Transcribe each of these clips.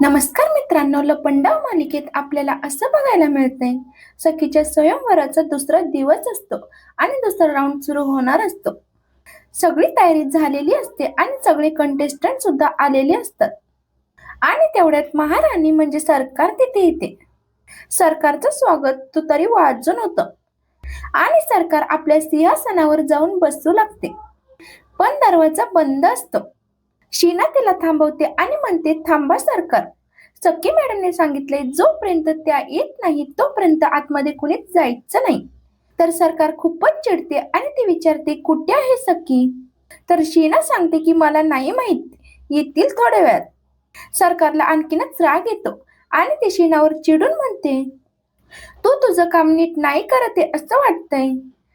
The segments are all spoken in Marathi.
नमस्कार मित्रांनो लपंडाव मालिकेत आपल्याला असं बघायला मिळतंय. सखीच्या स्वयंवराचा दुसरा दिवस असतो आणि दुसरा राऊंड सुरू होणार असतो. सगळी तयारी झालेली असते आणि सगळे कंटेस्टंट सुद्धा आलेले असतात. आणि तेवढ्यात महाराणी म्हणजे सरकार तिथे येते. सरकारचं स्वागत तुतारी वाजून होतं. आणि सरकार आपल्या सिंहासनावर जाऊन बसू लागते. पण दरवाजा बंद असतो. शीना तिला थांबवते आणि म्हणते थांबा सरकार. सखी मॅडमने सांगितले जोपर्यंत त्या येत नाही तोपर्यंत आतमध्ये कुणीच जायचं नाही. तर सरकार खूपच चिडते आणि ती विचारते कुठे आहे सखी? तर शीना सांगते की मला नाही माहीत. येतील थोड्या वेळात. सरकारला आणखीनच राग येतो आणि ती शीनावर चिडून म्हणते तू तुझं काम नीट नाही करत आहे असं वाटतंय.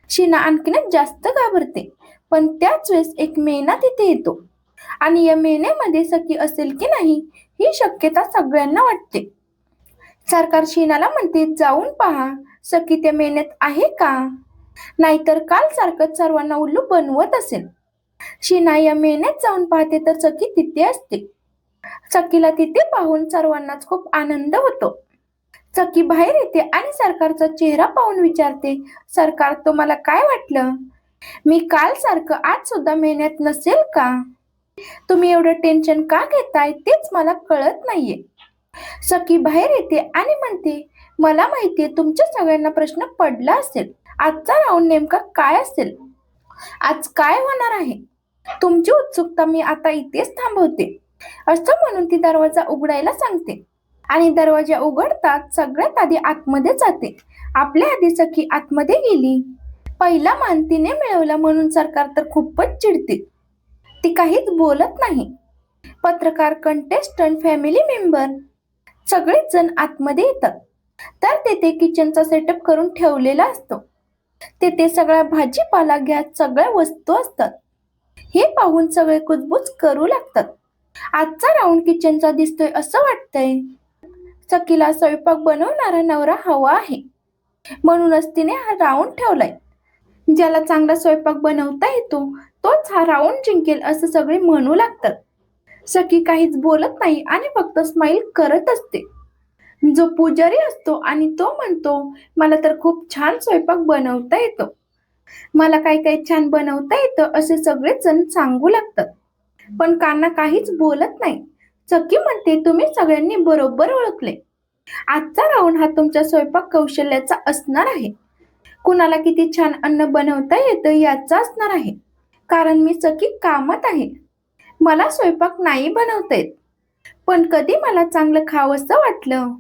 शीना आणखीनच जास्त घाबरते पण त्याच वेळेस एक मेना तिथे येतो. आणि या मेन्यामध्ये सखी असेल की नाही ही शक्यता सगळ्यांना वाटते. सरकार शीनाला म्हणते जाऊन पहा सखी त्या मेहनत आहे का? नाहीतर काल सारखं सर्वांना उल्लू बनवत असेल. शीना या मेहनत जाऊन पाहते तर सखी तिथे असते. सखीला तिथे पाहून सर्वांनाच खूप आनंद होतो. सखी बाहेर येते आणि सरकारचा चेहरा पाहून विचारते सरकार तुम्हाला काय वाटलं? मी काल सारखं आज सुद्धा मेहनत नसेल का? तुम्ही एवढं टेन्शन का घेताय तेच मला कळत नाहीये. सखी बाहेर येते आणि म्हणते मला माहितीये तुमच्या सगळ्यांना प्रश्न पडला असेल. आजचा राऊंड नेमका काय असेल? आज काय होणार आहे? तुमची उत्सुकता मी आता इथेच थांबवते. असं म्हणून ती दरवाजा उघडायला सांगते. आणि दरवाजा उघडतात सगळ्यात आधी आतमध्ये जाते. आपल्या आधी सखी आतमध्ये गेली. पहिला मान तिने मिळवला म्हणून सरकार तर खूपच चिडते. ती काहीच बोलत नाही. पत्रकार कंटेस्टंट फॅमिली मेंबर सगळेच जण आतमध्ये येतात. तर तेथे किचनचा सेटअप करून ठेवलेला असतो. तेथे सगळ्या भाजीपाला गॅस सगळ्या वस्तू असतात. हे पाहून सगळे कुजबूज करू लागतात. आजचा राऊंड किचनचा दिसतोय असं वाटतंय. सखीला स्वयंपाक बनवणारा नवरा हवा आहे. म्हणूनच तिने हा राऊंड ठेवलाय. ज्याला चांगला स्वयंपाक बनवता येतो तोच हा राऊंड जिंकेल असं सगळे म्हणू लागतात. सखी काहीच बोलत नाही आणि फक्त स्माइल करत असते. जो पुजारी असतो आणि तो म्हणतो मला तर खूप छान स्वयंपाक बनवता येतो. मला काही काही छान बनवता येतं असे सगळेच जण सांगू लागतात. पण काना काहीच बोलत नाही. सखी म्हणते तुम्ही सगळ्यांनी बरोबर ओळखले. आजचा राऊंड हा तुमच्या स्वयंपाक कौशल्याचा असणार आहे. कुणाला किती छान अन्न बनवता येतं याचा असणार आहे. कारण मी चकी कामात आहे. मला स्वयंपाक नाही बनवता येत. पण कधी मला चांगलं खावंसं वाटलं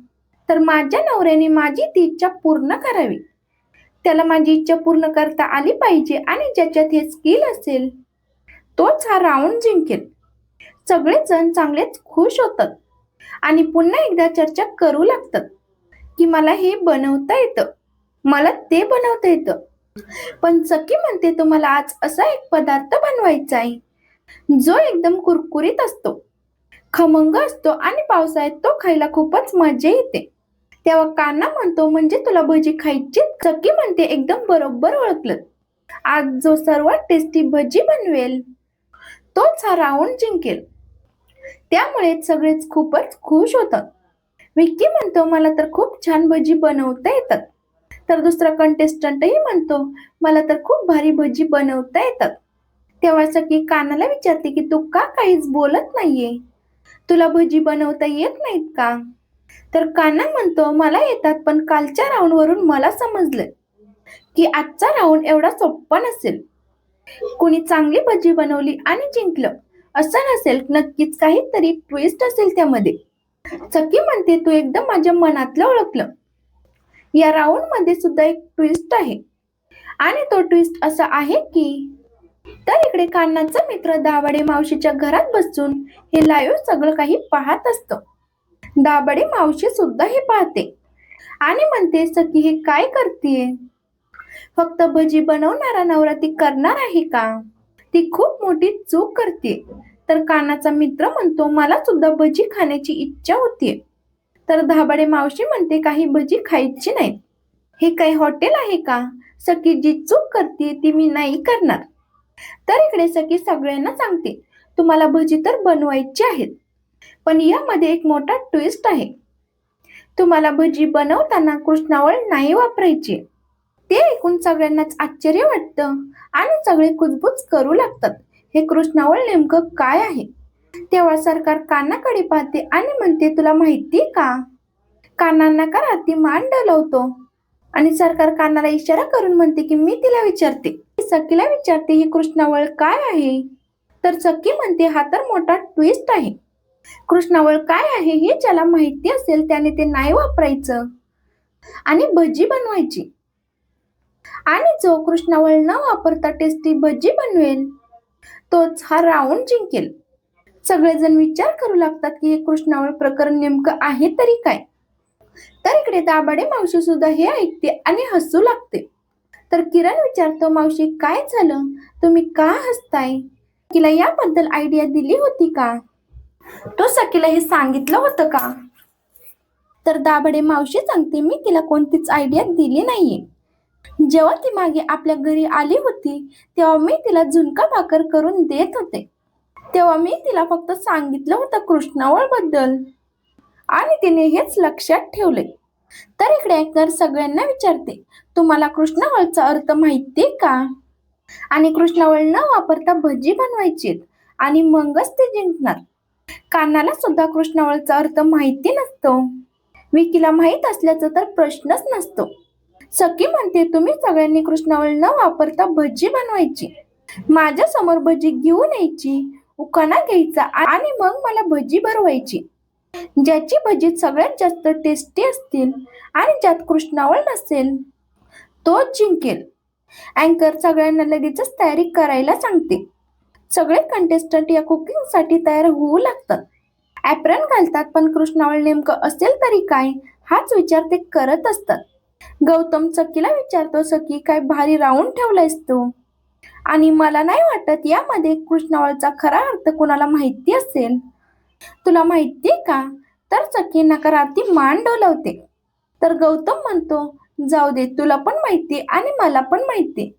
तर माझ्या नवऱ्याने माझी ती इच्छा पूर्ण करावी. त्याला माझी इच्छा पूर्ण करता आली पाहिजे आणि ज्याच्यात हे स्किल असेल तोच हा राऊंड जिंकेल. सगळे जण चांगलेच खुश होतात आणि पुन्हा एकदा चर्चा करू लागतात की मला हे बनवता येतं. मला ते बनवता येतं. पण सखी म्हणते तुम्हाला आज असा एक पदार्थ बनवायचा आहे जो एकदम कुरकुरीत असतो खमंग असतो आणि पावसाळ्यात तो खायला खूपच मजा येते. तेव्हा काना म्हणतो म्हणजे तुला भजी खायची सखी म्हणते एकदम बरोबर ओळखलं. आज जो सर्वात टेस्टी भजी बनवेल तोच हा राऊंड जिंकेल. त्यामुळे सगळेच खूपच खुश होतात. विक्की म्हणतो मला तर खूप छान भजी बनवता येतात. तर दुसरा कंटेस्टंटही म्हणतो मला तर खूप भारी भजी बनवता येतात. तेव्हा सखी कानाला विचारते की तू का काहीच बोलत नाहीये? तुला भजी बनवता येत नाहीत का? तर काना म्हणतो मला येतात पण कालच्या राऊंड वरून मला समजलं की आजचा राऊंड एवढा सोप्पा नसेल. कुणी चांगली भजी बनवली आणि जिंकलं असं नसेल नक्कीच काहीतरी ट्विस्ट असेल त्यामध्ये. सखी म्हणते तू एकदम माझ्या मनातलं ओळखलं. या राऊंडमध्ये सुद्धा एक ट्विस्ट आहे. आणि तो ट्विस्ट असा आहे की तर इकडे कान्नाचा मित्र दाभाडे मावशीच्या घरात बसून हे लाईव्ह सगळं काही पाहत असतो. दाभाडे मावशी सुद्धा हे पाहते. आणि म्हणते सखी हे काय करते फक्त भजी बनवणारा नवरा ती करणार आहे का? ती खूप मोठी चूक करते तर कानाचा मित्र म्हणतो मला सुद्धा भजी खाण्याची इच्छा होतीये. तर धाबाडे मावशी म्हणते काही भजी खायची नाही हे काही हॉटेल आहे का? सखी जी चूक करते ती मी नाही करणार. तर इकडे सखी सगळ्यांना सांगते तुम्हाला भजी तर बनवायची आहेत पण यामध्ये एक मोठा ट्विस्ट आहे. तुम्हाला भजी बनवताना कृष्णावळ नाही वापरायची. ते ऐकून सगळ्यांनाच आश्चर्य वाटतं आणि सगळे कुजबुज करू लागतात. हे कृष्णावळ नेमकं काय आहे? तेव्हा सरकार कानाकडे पाहते आणि म्हणते तुला माहिती का? कानांना का ती मान डलवतो? आणि सरकार कानाला इशारा करून म्हणते की मी तिला विचारते. सखीला विचारते ही कृष्णावळ काय आहे? तर सखी म्हणते हा तर मोठा ट्विस्ट आहे. कृष्णावळ काय आहे हे ज्याला माहिती असेल त्याने ते नाही वापरायचं. आणि भजी बनवायची. आणि जो कृष्णावळ न वापरता टेस्टी भजी बनवेल तोच हा राऊंड जिंकेल. सगळेजण विचार करू लागतात की हे कृष्णावळ प्रकरण नेमकं आहे तरी काय? तर इकडे दाबाडे मावशी सुद्धा हे ऐकते आणि हसू लागते. तर किरण विचारतो मावशी काय झालं? तुम्ही का हसताय? तिला याबद्दल आयडिया दिली होती का? तो सखीला हे सांगितलं होतं का? तर दाबडे मावशी सांगते मी तिला कोणतीच आयडिया दिली नाहीये. जेव्हा ती मागे आपल्या घरी आली होती तेव्हा मी तिला झुणका भाकर करून देत होते. तेव्हा मी तिला फक्त सांगितलं होतं कृष्णावळबद्दल आणि तिने हेच लक्षात ठेवले. तर इकडे ऐकणार सगळ्यांना विचारते तुम्हाला कृष्णावळचा अर्थ माहितीये का? आणि कृष्णावळ न वापरता भजी बनवायची आणि मगच ते जिंकणार. कानाला सुद्धा कृष्णावळचा अर्थ माहिती नसतो. विकीला माहीत असल्याचा तर प्रश्नच नसतो. सखी म्हणते तुम्ही सगळ्यांनी कृष्णावळ न वापरता भजी बनवायची. माझ्यासमोर भजी घेऊन यायची. उखाणा घ्यायचा आणि मग मला भजी भरवायची. ज्याची भजी सगळ्यात जास्त टेस्टी असतील आणि ज्यात कृष्णावळ नसेल तोच जिंकेल. अँकर सगळ्यांना लगेचच तयारी करायला सांगते. सगळे कंटेस्टंट या कुकिंगसाठी तयार होऊ लागतात. ऍप्रन घालतात पण कृष्णावळ नेमकं असेल तरी काय हाच विचार ते करत असतात. गौतम सखीला विचारतो सखी काय भारी राऊंड ठेवलायस तू? आणि मला नाही वाटत यामध्ये कृष्णावळचा खरा अर्थ कोणाला माहिती असेल. तुला माहितीये का? तर सखी नकारार्थी मान डोलवते. तर गौतम म्हणतो जाऊ दे तुला पण माहिती आणि मला पण माहिती.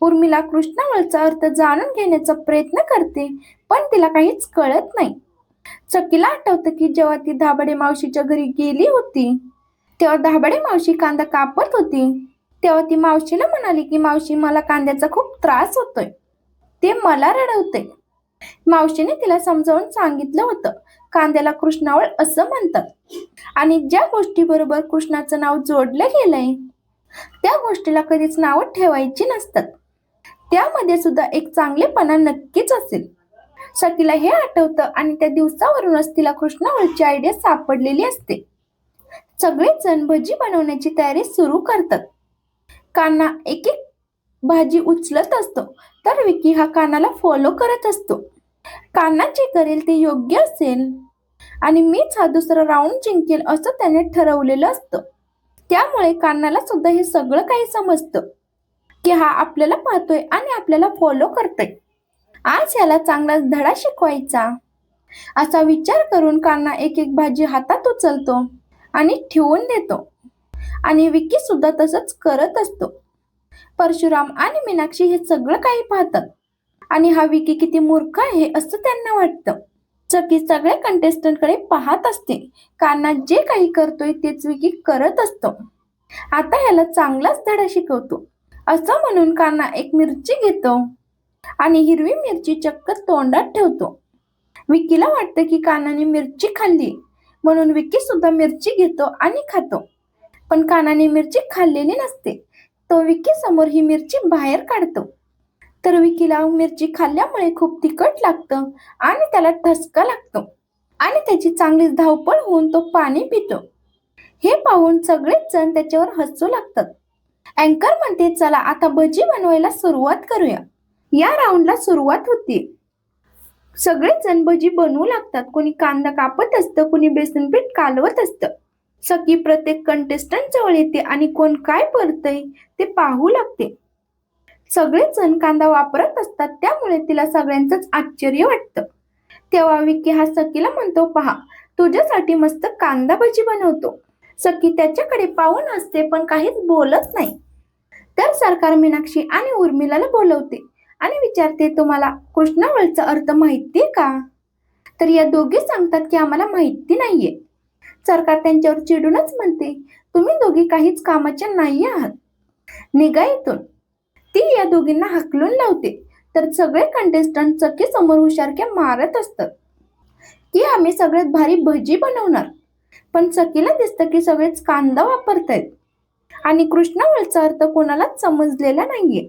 उर्मिला कृष्णावळचा अर्थ जाणून घेण्याचा प्रयत्न करते पण तिला काहीच कळत नाही. चकीला आठवतं की जेव्हा ती धाबडे मावशीच्या घरी गेली होती तेव्हा धाबडे मावशी कांदा कापत होती. तेव्हा ती मावशीला म्हणाली की मावशी मला कांद्याचा खूप त्रास होतोय. ते मला रडवते मावशीने तिला समजावून सांगितलं होतं. कांद्याला कृष्णावळ असं म्हणतात. आणि ज्या गोष्टीबरोबर कृष्णाचं नाव जोडलं गेलंय त्या गोष्टीला कधीच नाव ठेवायची नसतात. त्यामध्ये सुद्धा एक चांगलेपणा नक्कीच असेल. सतीला हे आठवतं आणि त्या दिवसावरूनच तिला कृष्णावळची आयडिया सापडलेली असते. सगळेच जण भजी बनवण्याची तयारी सुरू करतात. कान्हा एक एक भाजी उचलत असतो. तर विकी हा कानाला फॉलो करत असतो. कान्हा जे करेल ते योग्य असेल. आणि मीच हा दुसरा राऊंड जिंकेल असं त्याने ठरवलेलं असतं. त्यामुळे कान्हाला सुद्धा हे सगळं काही समजतं. की हा आपल्याला पाहतोय आणि आपल्याला फॉलो करतोय. आज याला चांगलाच धडा शिकवायचा. असा विचार करून कान्हा एक एक भाजी हातात उचलतो आणि ठेवून देतो. आणि विकी सुद्धा तसंच करत असतो. परशुराम आणि मीनाक्षी हे सगळं काही पाहतात. आणि हा विकी किती मूर्ख आहे असं त्यांना वाटतं. चकी सगळ्या कंटेस्टंटकडे पाहत असते. कान्हा जे काही करतोय तेच विकी करत असतो. आता ह्याला चांगलाच धडा शिकवतो. असं म्हणून कान्हा एक मिरची घेतो. आणि हिरवी मिरची चक्क तोंडात ठेवतो. विकीला वाटतं की कानाने मिरची खाल्ली. म्हणून विकी सुद्धा मिरची घेतो आणि खातो. पण कानाने मिरची खाल्लेली नसते. तो विकी समोर ही मिरची बाहेर काढतो. तर विकीला मिरची खाल्ल्यामुळे खूप तिखट लागतं आणि त्याला ठसका लागतो. आणि त्याची चांगलीच धावपळ होऊन तो पाणी पितो. हे पाहून सगळेच जण त्याच्यावर हसू लागतात. अँकर म्हणते चला आता भजी बनवायला सुरुवात करूया. या राऊंडला सुरुवात होती. सगळेच जण भजी बनवू लागतात. कोणी कांदा कापत असतं कोणी बेसन पीठ कालवत असतं. सखी प्रत्येक कंटेस्टंट जवळ येते आणि कोण काय परतय ते पाहू लागते. सगळेच जण कांदा वापरत असतात त्यामुळे तिला सगळ्यांचंच आश्चर्य वाटतं. तेव्हा विकी हा सखीला म्हणतो पहा तुझ्यासाठी मस्त कांदा भजी बनवतो. सखी त्याच्याकडे पाहून असते पण काहीच बोलत नाही. तर सरकार मीनाक्षी आणि उर्मिलाला बोलवते आणि विचारते तुम्हाला कृष्णावळचा अर्थ माहितीये का? तर या दोघी सांगतात की आम्हाला माहिती नाहीये. सरकार त्यांच्यावर चिडूनच म्हणते तुम्ही दोघी काहीच कामाच्या नाही आहात. निघा इथून ती या दोघींना हकलून लावते तर सगळे कंटेस्टंट चके समोर हुशारक्या मारत असतात. की आम्ही सगळ्यात भारी भजी बनवणार. पण चकीला दिसतं की सगळेच कांदा वापरतायत. आणि कृष्णावळचा अर्थ कोणालाच समजलेला नाहीये.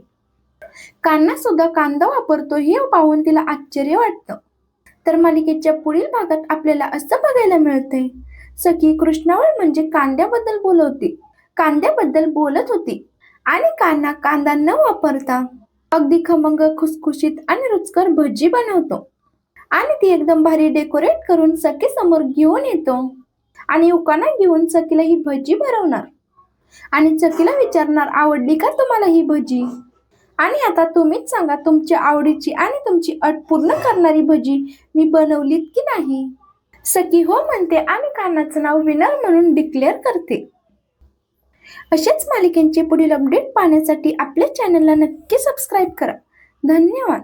कान्हा सुद्धा कांदा वापरतो हे पाहून तिला आश्चर्य वाटतं. तर मालिकेच्या पुढील भागात आपल्याला असं बघायला मिळतंय सखी कृष्णावळ म्हणजे कांद्याबद्दल बोलवते कांद्याबद्दल बोलत होती. आणि कांदा कांदा न वापरता अगदी खमंग खुसखुशीत आणि रुचकर भजी बनवतो. आणि ती एकदम भारी डेकोरेट करून सखी समोर घेऊन येतो. आणि उकाना घेऊन सखीला ही भजी भरवणार. आणि चकीला विचारणार आवडली का तुम्हाला ही भजी? आणि आता तुम्हीच सांगा तुमची आवडीची आणि तुमची अट पूर्ण करणारी भजी मी बनवलीत की नाही? सखी हो म्हणते आणि कानाचं नाव विनर म्हणून डिक्लेअर करते. अशाच मालिकेंचे पुढील अपडेट पाहण्यासाठी आपल्या चॅनलला नक्की सबस्क्राईब करा. धन्यवाद.